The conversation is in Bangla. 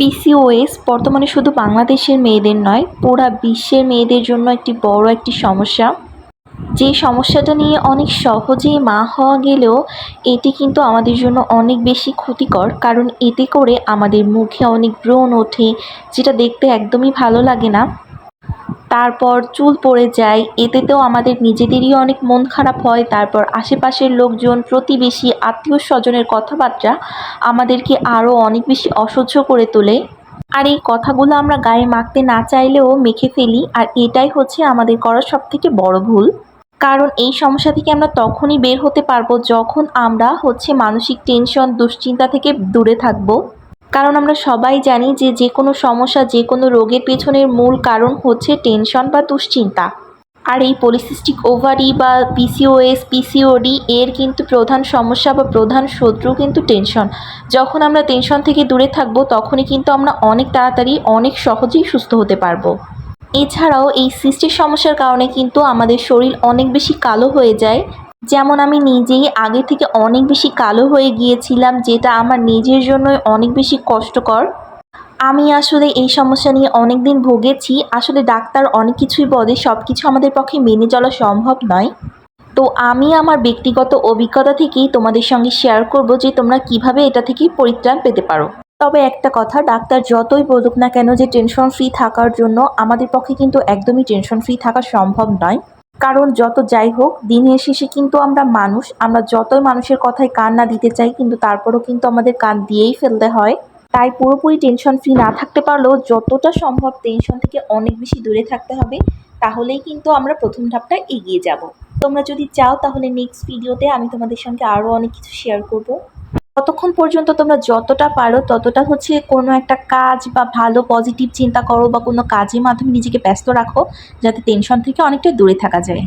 পিসিওএস বর্তমানে শুধু বাংলাদেশের মেয়েদের নয়, পুরা বিশ্বের মেয়েদের জন্য একটি বড় একটি সমস্যা। যে সমস্যাটা নিয়ে অনেক সহজেই মা হওয়া গেলেও এটি কিন্তু আমাদের জন্য অনেক বেশি ক্ষতিকর, কারণ এতে করে আমাদের মুখে অনেক ব্রণ ওঠে, যেটা দেখতে একদমই ভালো লাগে না। তারপর চুল পড়ে যায়। এতেতেও আমাদের নিজেদেরই অনেক মন খারাপ হয়। তারপর আশেপাশের লোকজন, প্রতিবেশী আত্মীয় স্বজনের কথাবার্তা আমাদেরকে আরও অনেক বেশি অসহ্য করে তোলে। আর এই কথাগুলো আমরা গায়ে মাখতে না চাইলেও মেখে ফেলি। আর এটাই হচ্ছে আমাদের করা সব থেকে বড় ভুল। কারণ এই সমস্যা থেকে আমরা তখনই বের হতে পারব যখন আমরা হচ্ছে মানসিক টেনশন, দুশ্চিন্তা থেকে দূরে থাকব। কারণ আমরা সবাই জানি যে যে কোনো সমস্যা যে কোনো রোগের পেছনের মূল কারণ হচ্ছে টেনশন বা দুশ্চিন্তা। আর এই পলিসিস্টিক ওভারি বা পিসিওএস পিসিওডি এর কিন্তু প্রধান সমস্যা বা প্রধান শত্রু কিন্তু টেনশন। যখন আমরা টেনশন থেকে দূরে থাকব, তখনই কিন্তু আমরা অনেক তাড়াতাড়ি, অনেক সহজেই সুস্থ হতে পারব। এছাড়াও এই সৃষ্টির সমস্যার কারণে কিন্তু আমাদের শরীর অনেক বেশি কালো হয়ে যায় যেমন আমি নিজেই আগে থেকে অনেক বেশি কালো হয়ে গিয়েছিলাম, যেটা আমার নিজের জন্যই অনেক বেশি কষ্টকর। আমি আসলে এই সমস্যা নিয়ে অনেক দিন ভুগেছি। আসলে ডাক্তার অনেক কিছুই বলে সব কিছু আমাদের পক্ষে মেনে চলা সম্ভব নয়। তো আমি আমার ব্যক্তিগত অভিজ্ঞতা থেকেই তোমাদের সঙ্গে শেয়ার করব যে তোমরা কীভাবে এটা থেকে পরিত্রাণ পেতে পারো। তবে একটা কথা, ডাক্তার যতই বলুক না কেন যে টেনশন ফ্রি থাকার জন্য আমাদের পক্ষে কিন্তু একদমই টেনশন ফ্রি থাকা সম্ভব নয়। কারণ যত যাই হোক, দিনের শেষে কিন্তু আমরা মানুষ। আমরা যতই মানুষের কথায় কান না দিতে চাই, কিন্তু তারপরও কিন্তু আমাদের কান দিয়েই ফেলতে হয়। তাই পুরোপুরি টেনশন ফ্রি না থাকতে পারলেও যতটা সম্ভব টেনশন থেকে অনেক বেশি দূরে থাকতে হবে। তাহলেই কিন্তু আমরা প্রথম ধাপটা এগিয়ে যাব। তোমরা যদি চাও তাহলে নেক্সট ভিডিওতে আমি তোমাদের সঙ্গে আরও অনেক কিছু শেয়ার করব। ততক্ষণ পর্যন্ত তোমরা যতটা পারো ততটা হচ্ছে কোনো একটা কাজ বা ভালো পজিটিভ চিন্তা করো বা কোনো কাজের মাধ্যমে নিজেকে ব্যস্ত রাখো, যাতে টেনশন থেকে অনেকটা দূরে থাকা যায়।